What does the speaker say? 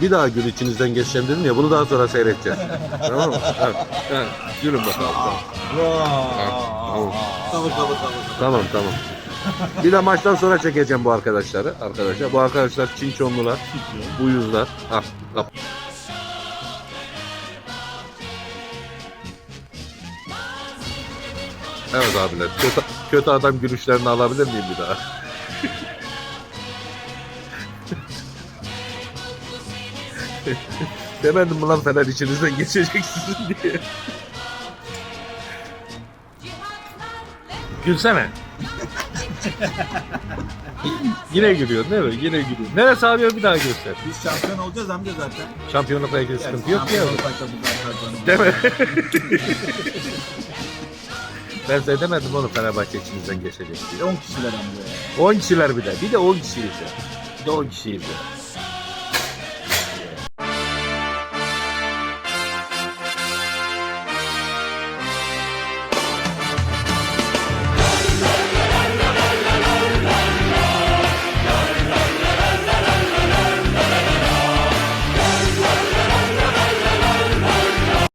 Bir daha gül içinizden geçeceğim dedim ya bunu daha sonra seyredeceğiz. tamam mı? Evet, evet. Gülün bakalım. Tamam. Tabii tabii tabii. Tamam tamam. Bir de maçtan sonra çekeceğim bu arkadaşları. Arkadaşlar bu arkadaşlar Çinçonlular, Uyuzlar. Ah, kap- Evet abiler. Kötü, kötü adam gülüşlerini alabilir miyim bir daha? Demedim mi lan Fener içinizden geçecek sizin diye. Gülsene. Yine gülüyor değil mi? Yine gülüyor. Neresi abi bir daha göster. Biz şampiyon olacağız amca zaten. Şampiyonlukla ilgili sıkıntı yok ya. Bu zaten. Değil mi? ben size demedim oğlum Fenerbahçe içinizden geçecek diye. 10 kişiler amca ya. 10 kişiler bir de. Bir de 10 kişiyiz ya. Bir de 10 kişiyiz ya.